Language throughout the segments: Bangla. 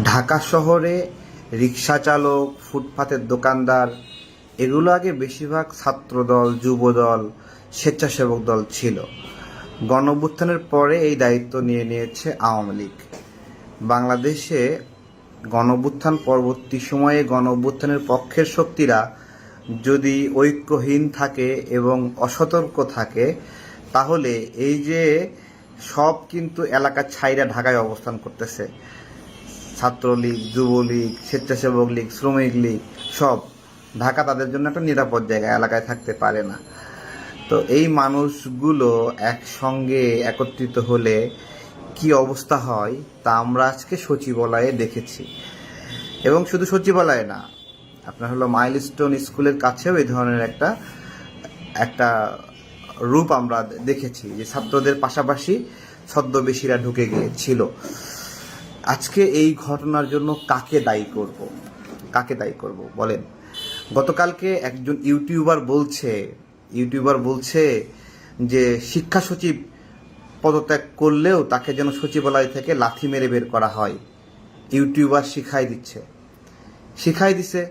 ঢাকা শহরে রিক্সা চালক, ফুটপাতের দোকানদার, এগুলো আগে বেশিরভাগ ছাত্রদল, যুবদল, স্বেচ্ছাসেবক দল ছিল। গণঅভ্যুত্থানের পরে এই দায়িত্ব নিয়ে নিয়েছে আওয়ামী লীগ। বাংলাদেশে গণঅভ্যুত্থান পরবর্তী সময়ে গণঅভ্যুত্থানের পক্ষের শক্তিরা যদি ঐক্যহীন থাকে এবং অসতর্ক থাকে, তাহলে এই যে সব কিন্তু এলাকার ছাইরা ঢাকায় অবস্থান করতেছে। ছাত্রলীগ, যুবলীগ, স্বেচ্ছাসেবক লীগ, শ্রমিক লীগ, সব। ঢাকা তাদের জন্য একটা নিরাপদ জায়গা, এলাকায় থাকতে পারে না। তো এই মানুষগুলো একসঙ্গে একত্রিত হলে কি অবস্থা হয়, তা আমরা আজকে সচিবালয়ে দেখেছি। এবং শুধু সচিবালয়ে না, আপনার হলো মাইলস্টোন স্কুলের কাছেও এই ধরনের একটা একটা রূপ আমরা দেখেছি যে ছাত্রদের পাশাপাশি ছদ্মবেশীরা ঢুকে গিয়েছিল। আজকে এই ঘটনার জন্য কাকে দায়ী করব? কাকে দায়ী করব? বলেন। গতকালকে একজন ইউটিউবার বলছে ইউটিউবার বলছে যে শিক্ষা সচিব পদত্যাগ করলেও তাকে যেন সচিবালয় থেকে লাথি মেরে বের করা হয়। ইউটিউবার শিখাই দিচ্ছে। শিখাই দিছে,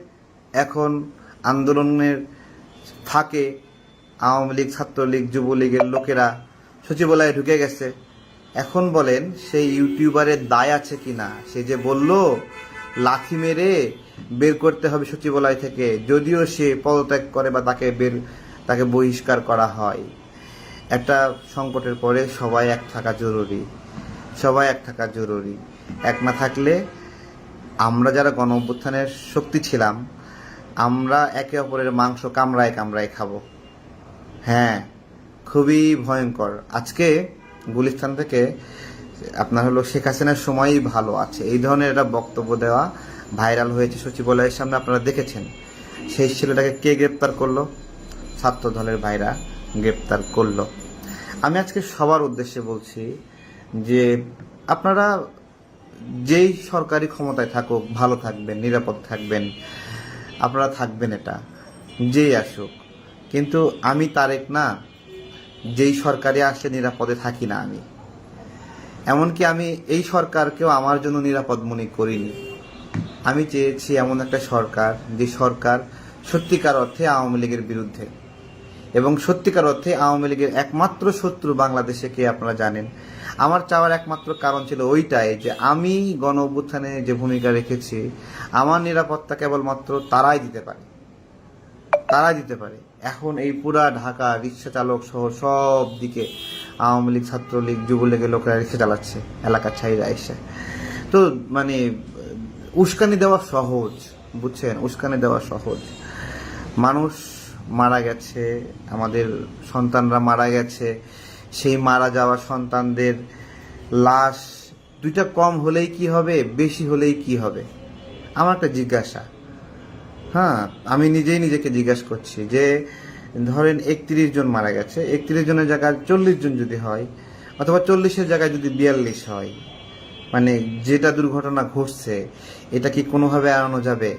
এখন আন্দোলনের ফাঁকে আওয়ামী লীগ, ছাত্রলীগ, যুবলীগের লোকেরা সচিবালয়ে ঢুকে গেছে। এখন বলেন, সেই ইউটিউবারের দায় আছে কিনা? সে যে বলল, লাথি মেরে বের করতে হবে সচিবালয় থেকে, যদিও সে পদত্যাগ করে বা তাকে বের, তাকে বহিষ্কার করা হয়। একটা সংকটের পরে সবাই এক থাকা জরুরি। সবাই এক থাকা জরুরি। এক না থাকলে আমরা যারা গণ অভ্যুত্থানের শক্তি ছিলাম, আমরা একে অপরের মাংস কামড়ায় কামড়ায় খাব। হ্যাঁ খুবই ভয়ঙ্কর। আজকে গুলিস্তান থেকে আপনার হলো শেখ হাসিনার সময়ই ভালো আছে। এই ধরনের একটা বক্তব্য দেওয়া ভাইরাল হয়েছে সচিবালয়ের সামনে, আপনারা দেখেছেন। সেই ছেলেটাকে কে গ্রেপ্তার করল? ছাত্র দলের ভাইরা গ্রেপ্তার করল। আমি আজকে সবার উদ্দেশ্যে বলছি যে আপনারা যেই সরকারি ক্ষমতায় থাকুক, ভালো থাকবেন, নিরাপদ থাকবেন, আপনারা থাকবেন এটা, যেই আসুক। কিন্তু আমি তারেক না যেই সরকারে আসলে নিরাপদে থাকি না আমি। এমনকি আমি এই সরকারকেও আমার জন্য নিরাপদ মনে করিনি। আমি চেয়েছি এমন একটা সরকার, যে সরকার সত্যিকার অর্থে আওয়ামী লীগের বিরুদ্ধে। এবং সত্যিকার অর্থে আওয়ামী লীগের একমাত্র শত্রু বাংলাদেশে কে আপনারা জানেন? আমার চাওয়ার একমাত্র কারণ ছিল ওইটাই, যে আমি গণ অভ্যুত্থানে যে ভূমিকা রেখেছি, আমার নিরাপত্তা কেবলমাত্র তারাই দিতে পারে। তারাই দিতে পারে। এখন এই পুরা ঢাকা রিক্সা চালক সহ সব দিকে আওয়ামী লীগ, ছাত্রলীগ, যুবলীগের লোকেরা রিক্সা চালাচ্ছে, এলাকার ছাইরা এসে। তো মানে উস্কানি দেওয়া সহজ, বুঝছেন? উস্কানি দেওয়া সহজ। মানুষ মারা গেছে, আমাদের সন্তানরা মারা গেছে। সেই মারা যাওয়া সন্তানদের লাশ দুইটা কম হলেই কি হবে, বেশি হলেই কি হবে? আমার একটা জিজ্ঞাসা। হ্যাঁ আমি নিজেই নিজেকে জিজ্ঞাসা করছি যে, ধরেন একত্রিশ জন মারা গেছে, একত্রিশ জনের জায়গায় চল্লিশ জন যদি হয়, অথবা চল্লিশের জায়গায় যদি বিয়াল্লিশ হয় মানে যেটা দুর্ঘটনা ঘটছে, এটা কি কোনোভাবে এড়ানো যাবে?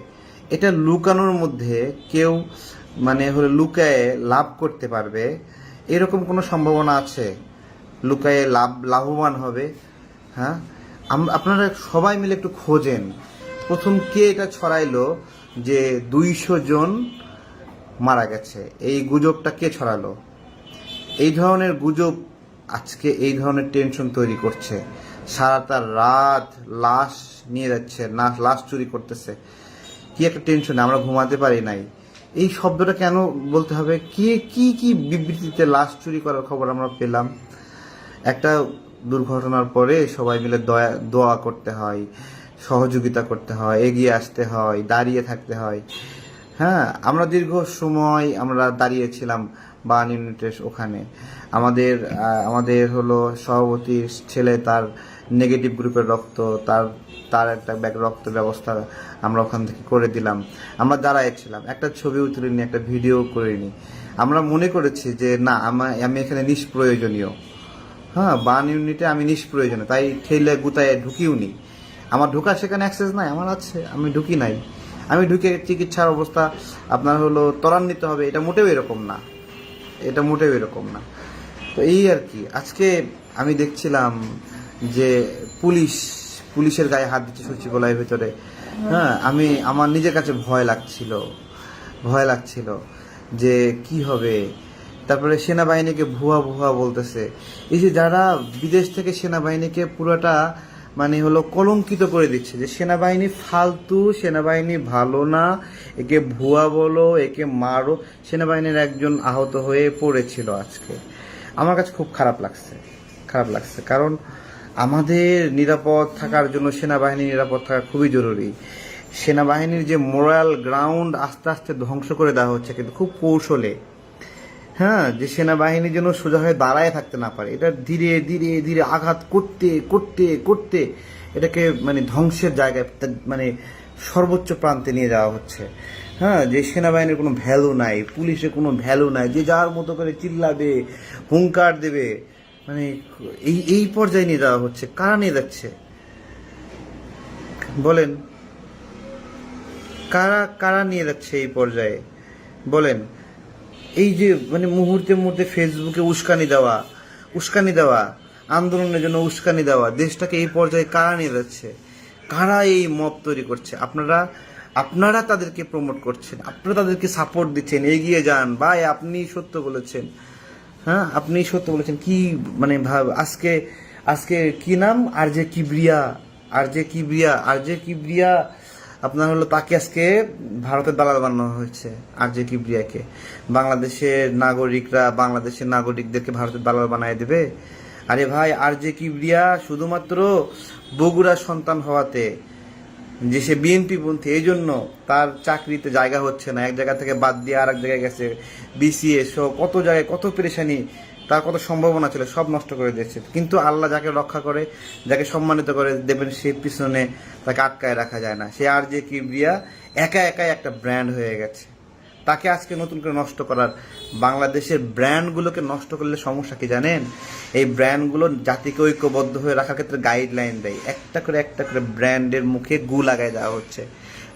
এটা লুকানোর মধ্যে কেউ মানে হলো লুকায়ে লাভ করতে পারবে, এরকম কোনো সম্ভাবনা আছে? লুকায়ে লাভ, লাভবান হবে? হ্যাঁ? আপনারা সবাই মিলে একটু খোঁজেন। প্রথম কে এটা ছড়াইলো? যে দুইশো জন মারা গেছে। এই গুজবটা কে ছড়ালো? এই ধরনের গুজব আজকে এই ধরনের টেনশন তৈরি করছে। সারাটা রাত লাশ নিয়ে যাচ্ছে, না, লাশ চুরি করতেছে। কি একটা টেনশন আমরা ঘুমাতে পারি নাই। এই শব্দটা কেন বলতে হবে? কি কি কি বিবৃতিতে লাশ চুরি করার খবর আমরা পেলাম? একটা দুর্ঘটনার পরে সবাই মিলে দয়া, দোয়া করতে হয়। সহযোগিতা করতে হয়, এগিয়ে আসতে হয়, দাঁড়িয়ে থাকতে হয়। হ্যাঁ আমরা দীর্ঘ সময় আমরা দাঁড়িয়েছিলাম বান ইউনিটের ওখানে। আমাদের আমাদের হলো সভাপতির ছেলে তার নেগেটিভ গ্রুপের রক্ত, তার তার একটা ব্যাগ রক্ত ব্যবস্থা আমরা ওখান থেকে করে দিলাম। আমরা দাঁড়াইছিলাম। একটা ছবিও তুলিনি, একটা ভিডিও করিনি। আমরা মনে করেছি যে, না, আমা- আমি এখানে নিষ্প্রয়োজনীয়। হ্যাঁ বান ইউনিটে আমি নিষ্প্রয়োজনীয়, তাই ঠেলে গুতায় ঢুকিও নি আমার ঢোকার সেখানে অ্যাক্সেস নাই, আমার আছে, আমি ঢুকি নাই। আমি ঢুকে চিকিৎসার অবস্থা আপনার হলো ত্বরান্বিত হবে, এটা মোটেও এরকম না। এটা মোটেও এরকম না। তো এই আর কি, আজকে আমি দেখছিলাম যে পুলিশ, পুলিশের গায়ে হাত দিচ্ছে সচিবালয়ের ভেতরে। হ্যাঁ আমি, আমার নিজের কাছে ভয় লাগছিল ভয় লাগছিল যে কি হবে। তারপরে সেনাবাহিনীকে ভুয়া ভুয়া বলতেছে। এই যে যারা বিদেশ থেকে সেনাবাহিনীকে পুরোটা মানে হলো কলঙ্কিত করে দিচ্ছে যে সেনাবাহিনী ফালতু, সেনাবাহিনী ভালো না, একে ভুয়া বলো, একে মারো, সেনাবাহিনীর একজন আহত হয়ে পড়েছিল আজকে। আমার কাছে খুব খারাপ লাগছে খারাপ লাগছে। কারণ আমাদের নিরাপদ থাকার জন্য সেনাবাহিনী নিরাপদ থাকা খুবই জরুরি। সেনাবাহিনীর যে মোরাল গ্রাউন্ড আস্তে আস্তে ধ্বংস করে দেওয়া হচ্ছে কিন্তু খুব কৌশলে। হ্যাঁ যে সেনাবাহিনী যেন সোজা হয়ে দাঁড়ায় থাকতে না পারে। এটা ধীরে ধীরে ধীরে আঘাত করতে করতে করতে এটাকে মানে ধ্বংসের জায়গায় মানে সর্বোচ্চ প্রান্তে নিয়ে যাওয়া হচ্ছে। হ্যাঁ যে সেনাবাহিনীর কোনো ভ্যালু নাই, পুলিশের কোনো ভ্যালু নাই, যে যার মতো করে চিল্লাবে, হুঙ্কার দেবে মানে এই এই পর্যায়ে নিয়ে যাওয়া হচ্ছে। কারা নিয়ে যাচ্ছে? বলেন। কারা কারা নিয়ে যাচ্ছে এই পর্যায়ে? বলেন। এই যে মানে মুহূর্তে মুহূর্তে ফেসবুকে উস্কানি দেওয়া উস্কানি দেওয়া, আন্দোলনের জন্য উস্কানি দেওয়া, দেশটাকে এই পর্যায়ে কারা নিয়ে যাচ্ছে? কারা এই মত তৈরি করছে? আপনারা আপনারা তাদেরকে প্রমোট করছেন, আপনারা তাদেরকে সাপোর্ট দিচ্ছেন, এগিয়ে যান। ভাই, আপনি সত্য বলেছেন। হ্যাঁ আপনি সত্য বলেছেন। কি মানে ভাব, আজকে আজকে কি নাম? আর যে কিবরিয়া, আর যে কিবরিয়া, আর যে কিবরিয়া আপনার হলো তাকে আজকে ভারতের দালাল বানানো হয়েছে, আর যে কিবরিয়াকে। বাংলাদেশের নাগরিকরা, বাংলাদেশের নাগরিকদেরকে ভারতের দালাল বানায় দেবে। আরে ভাই, আর যে কিবরিয়া শুধুমাত্র বগুড়ার সন্তান হওয়াতে যে সে বিএনপি পন্থী, এই জন্য তার চাকরিতে জায়গা হচ্ছে না। এক জায়গা থেকে বাদ দিয়ে আর এক জায়গায় গেছে। বিসিএস কত জায়গায় কত পেরেশানি তার কত সম্ভাবনা ছিল, সব নষ্ট করে দিয়েছে। কিন্তু আল্লাহ যাকে রক্ষা করে, যাকে সম্মানিত করে দেবেন, সে পিছনে তাকে আটকায় রাখা যায় না। সে আর যে কিবরিয়া, একা একাই একটা ব্র্যান্ড হয়ে গেছে। তাকে আজকে নতুন করে নষ্ট করার, বাংলাদেশের ব্র্যান্ডগুলোকে নষ্ট করলে সমস্যা কি জানেন? এই ব্র্যান্ডগুলো জাতিকে ঐক্যবদ্ধ হয়ে রাখার ক্ষেত্রে গাইডলাইন দেয়। একটা করে একটা করে ব্র্যান্ডের মুখে গু লাগাই দেওয়া হচ্ছে।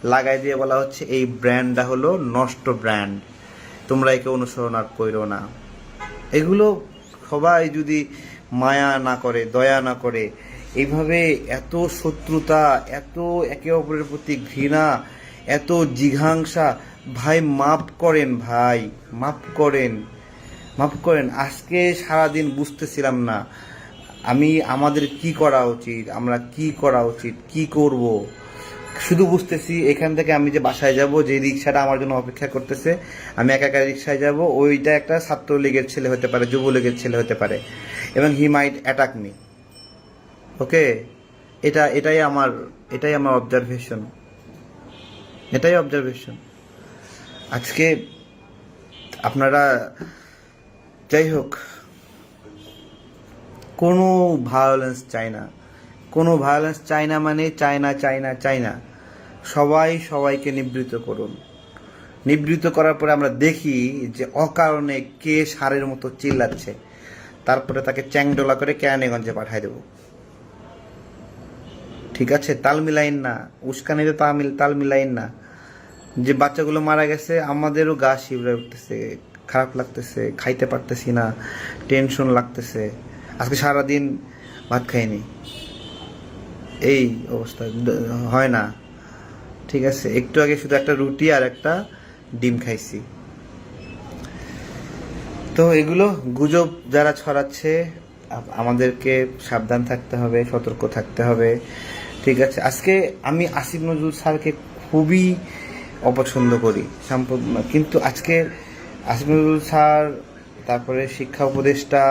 লাগাই দিয়ে বলা হচ্ছে, এই ব্র্যান্ডটা হলো নষ্ট ব্র্যান্ড তোমরা একে অনুসরণ আর করো না। এগুলো সবাই যদি মায়া না করে, দয়া না করে, এইভাবে এত শত্রুতা, এত একে অপরের প্রতি ঘৃণা, এত জিঘাংসা, ভাই মাফ করেন ভাই, মাফ করেন মাফ করেন। আজকে সারাদিন বুঝতেছিলাম না, আমি আমাদের কি করা উচিত, আমরা কি করা উচিত, কি করব? শুধু বুঝতেছি এখান থেকে আমি যে বাসায় যাব, যে রিক্সাটা আমার জন্য অপেক্ষা করতেছে, আমি একা একা রিক্সায় যাব, ওইটা একটা ছাত্রলীগের ছেলে হতে পারে, যুবলীগের ছেলে হতে পারে, এবং হি মাইট অ্যাটাক মি ওকে এটা, এটাই আমার এটাই আমার অবজারভেশন এটাই অবজারভেশন আজকে আপনারা, যাই হোক, কোনো ভায়োলেন্স চাই না। কোনো ভায়োলেন্স চাই না মানে চাই না চাই না চাই না। সবাই সবাইকে নিবৃত করুন। নিবৃত করার পরে আমরা দেখি যে অকারণে কে সারের মতো চিল্লাচ্ছে। তারপরে তাকে চ্যাংডোলা করে কেরানীগঞ্জে পাঠাই দেব। ঠিক আছে? তাল মিলাইন না। উস্কানিতে তাল মিল, তাল মিলাইন না। যে বাচ্চাগুলো মারা গেছে, আমাদেরও গা শিবরে উঠতেছে। খারাপ লাগতেছে, খাইতে পারতেছি না টেনশন লাগতেছে। আজকে সারাদিন ভাত খাইনি। এই অবস্থা হয় না। ঠিক আছে, একটু আগে শুধু একটা রুটি আর একটা ডিম খাইছি। তো এগুলো গুজব যারা ছড়াচ্ছে আমাদেরকে সাবধান থাকতে হবে, সতর্ক থাকতে হবে। ঠিক আছে, আজকে আমি আসিফ নজরুল স্যারকে খুবই অপছন্দ করি কিন্তু আজকে আসিফ নজরুল স্যার, তারপরে শিক্ষা উপদেষ্টা,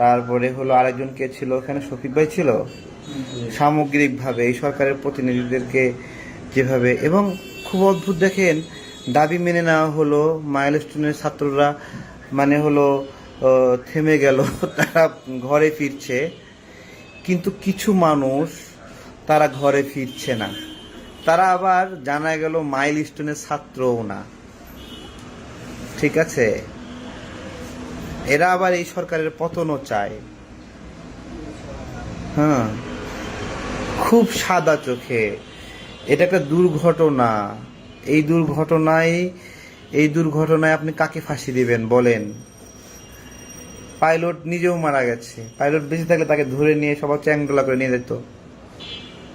তারপরে হলো আরেকজন কে ছিল, ওখানে শফিক ভাই ছিল? সামগ্রিকভাবে এই সরকারের প্রতিনিধিদেরকে যেভাবে এবং খুব অদ্ভুত দেখেন, দাবি মেনে নেওয়া হলো মাইলস্টোনের ছাত্ররা মানে হলো থেমে গেল, তারা ঘরে ফিরছে। কিন্তু কিছু মানুষ তারা ঘরে ফিরছে না। তারা আবার জানা গেল মাইলস্টোনের ছাত্রও না। ঠিক আছে? এরা আবার এই সরকারের পতনও চায়। হ্যাঁ। খুব সাদা চোখে। এটা একটা দুর্ঘটনা। এই দুর্ঘটনায় এই দুর্ঘটনায় আপনি কাকে ফাঁসি দিবেন বলেন? পাইলট নিজেও মারা গেছে। পাইলট বেঁচে থাকলে তাকে ধরে নিয়ে সবার চ্যাংডোলা করে নিয়ে যেত।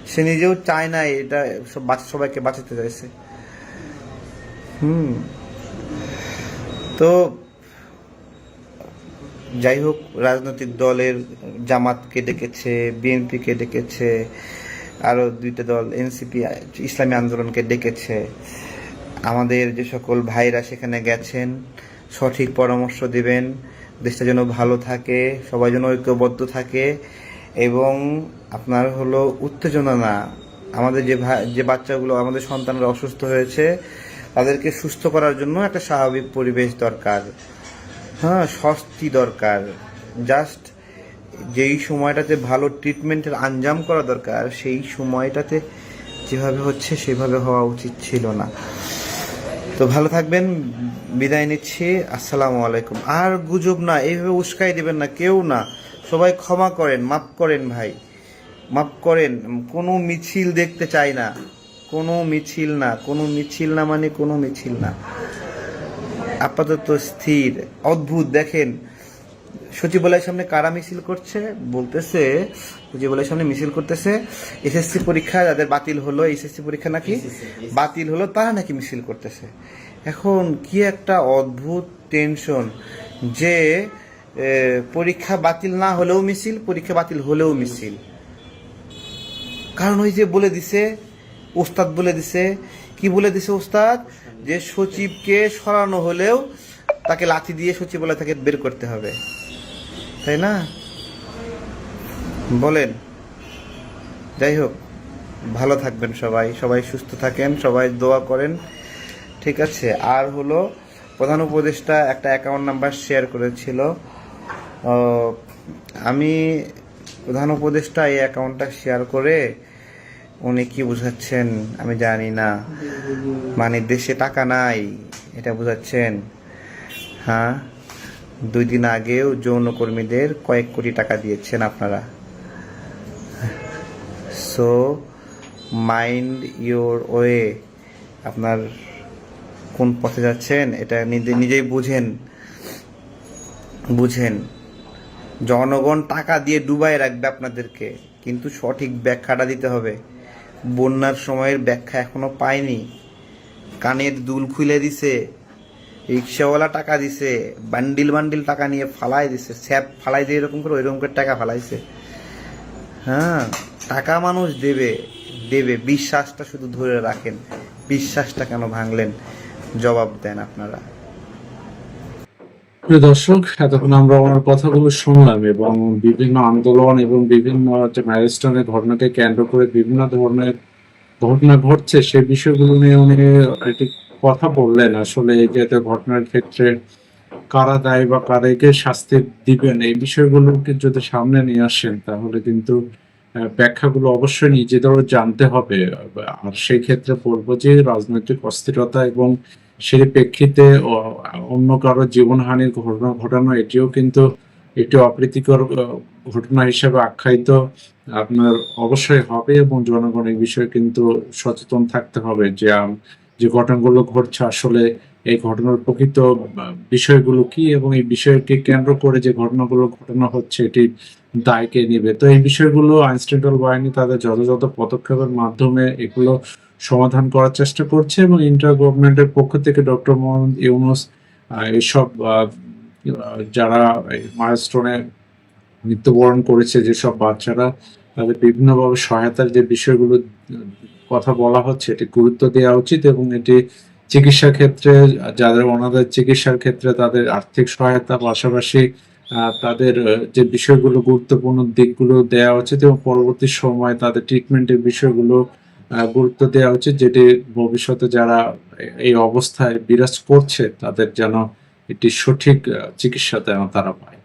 সে নিজেও চায় না এটা সব সবাইকে বাঁচাতে চাইছে। হুম। তো যাই হোক, রাজনৈতিক দলের জামাতকে ডেকেছে, বিএনপিকে ডেকেছে আরও দুইটা দল এনসিপি ইসলামী আন্দোলনকে ডেকেছে। আমাদের যে সকল ভাইরা সেখানে গেছেন, সঠিক পরামর্শ দিবেন। দেশটা যেন ভালো থাকে, সবাই যেন ঐক্যবদ্ধ থাকে। এবং আপনার হলো উত্তেজনা না। আমাদের যে যে বাচ্চাগুলো, আমাদের সন্তানরা অসুস্থ হয়েছে, তাদেরকে সুস্থ করার জন্য একটা স্বাভাবিক পরিবেশ দরকার। হ্যাঁ স্বস্তি দরকার। জাস্ট যেই সময়টাতে ভালো ট্রিটমেন্টের আঞ্জাম করা দরকার, সেই সময়টাতে যেভাবে হচ্ছে সেভাবে হওয়া উচিত ছিল না। তো ভালো থাকবেন, বিদায় নিচ্ছি, আসসালামু আলাইকুম। আর গুজব না, এইভাবে উস্কাই দিবেন না, কেউ না। সবাই ক্ষমা করেন, মাফ করেন ভাই। মাফ করেন, কোনো মিছিল দেখতে চাই না। কোনো মিছিল না, কোনো মিছিল না মানে কোনো মিছিল না। আপাতত স্থির, অদ্ভুত, দেখেন। সচিবালয়ের সামনে কারা মিছিল করছে বলতেছে সচিবালয়ের সামনে মিছিল করতেছে এসএসসি পরীক্ষা যাদের বাতিল হলো এসএসসি পরীক্ষা নাকি বাতিল হলো তারা নাকি মিছিল করতেছে। এখন কি একটা অদ্ভুত টেনশন যে পরীক্ষা বাতিল না হলেও মিছিল পরীক্ষা বাতিল হলেও মিছিল। কারণ ওই যে বলে দিছে ওস্তাদ বলে দিছে কি বলে দিছে ওস্তাদ? যে সচিবকে সরানো হলেও তাকে লাথি দিয়ে সচিবালয় থেকে বের করতে হবে। তাই না? বলেন। যাই হোক, ভালো থাকবেন সবাই সবাই সুস্থ থাকেন, সবাই দোয়া করেন, ঠিক আছে? আর হলো, প্রধান উপদেষ্টা একটা অ্যাকাউন্ট নাম্বার শেয়ার করেছিল। আমি প্রধান উপদেষ্টা এই অ্যাকাউন্টটা শেয়ার করে উনি কি বুঝাচ্ছেন আমি জানি না। মানে দেশে টাকা নাই, এটা বুঝাচ্ছেন। হ্যাঁ? দুই দিন আগেও যৌনকর্মীদের কয়েক কোটি টাকা দিয়েছেন আপনারা। সো মাইন্ড ইওর ওয়ে আপনার কোন পথে যাচ্ছেন, এটা নিজে, নিজেই বুঝেন। বুঝেন। জনগণ টাকা দিয়ে ডুবাই রাখবে আপনাদেরকে, কিন্তু সঠিক ব্যাখ্যাটা দিতে হবে। বন্যার সময়ের ব্যাখ্যা এখনও পায়নি কানের দুল খুলে দিছে। রিক্সাওয়ালা টাকা দিছে, বান্ডিল বান্ডিল টাকা নিয়ে ফালাই দিছে, স্যাপ ফালাই দিয়ে এরকম করে ওইরকম করে টাকা ফালাইছে। হ্যাঁ টাকা মানুষ দেবে দেবে। বিশ্বাসটা শুধু ধরে রাখেন। বিশ্বাসটা কেন ভাঙলেন? জবাব দেন আপনারা। প্রিয় দর্শক, এতক্ষণ আমরা ওনার কথাগুলো শুনলাম এবং বিভিন্ন আন্দোলন এবং বিভিন্ন ম্যারিস্টনের ঘটনাকে কেন্দ্র করে বিভিন্ন ধরনের ঘটনা ঘটছে, সে বিষয়গুলো নিয়ে উনি একটি কথা বললেন। আসলে এই যে এত ঘটনার ক্ষেত্রে কারা দায় বা কারাকে শাস্তি দিবেন, এই বিষয়গুলোকে যদি সামনে নিয়ে আসেন, তাহলে কিন্তু ব্যাখ্যাগুলো অবশ্যই নিজেদেরও জানতে হবে। আর সেই ক্ষেত্রে বলব যে রাজনৈতিক অস্থিরতা এবং সেই প্রেক্ষিতে অন্য কারও জীবনহানির ঘটনা, ঘটানো, এটিও কিন্তু একটি অপ্রীতিকর ঘটনা হিসেবে আখ্যায়িত আপনার অবশ্যই হবে এবং জনগণ এই বিষয়ে কিন্তু সচেতন থাকতে হবে যে যে ঘটনাগুলো ঘটছে আসলে এই ঘটনার প্রকৃত বিষয়গুলো কি এবং এই বিষয়কে কেন্দ্র করে যে ঘটনাগুলো ঘটনা হচ্ছে এটি দায় কে নিবে। তো এই বিষয়গুলো আইনস্টেন্টাল বাহিনী তাদের যথাযথ পদক্ষেপের মাধ্যমে এগুলো সমাধান করার চেষ্টা করছে এবং ইন্টার গভর্নমেন্টের পক্ষ থেকে ডক্টর মোহাম্মদ ইউনুস আহ, যারা মাইলস্টোনে মৃত্যুবরণ করেছে যেসব বাচ্চারা, তাদের বিভিন্নভাবে সহায়তার যে বিষয়গুলো, কথা বলা হচ্ছে, এটি গুরুত্ব দেওয়া উচিত এবং এটি চিকিৎসা ক্ষেত্রে, যাদের ওনাদের চিকিৎসার ক্ষেত্রে তাদের আর্থিক সহায়তা, পাশাপাশি তাদের যে বিষয়গুলো গুরুত্বপূর্ণ দিকগুলো দেওয়া উচিত এবং পরবর্তী সময় তাদের ট্রিটমেন্টের বিষয়গুলো গুরুত্ব দেওয়া উচিত, যেটি ভবিষ্যতে যারা এই অবস্থায় বিরাজ করছে, তাদের যেন একটি সঠিক চিকিৎসা যেন তারা পায়।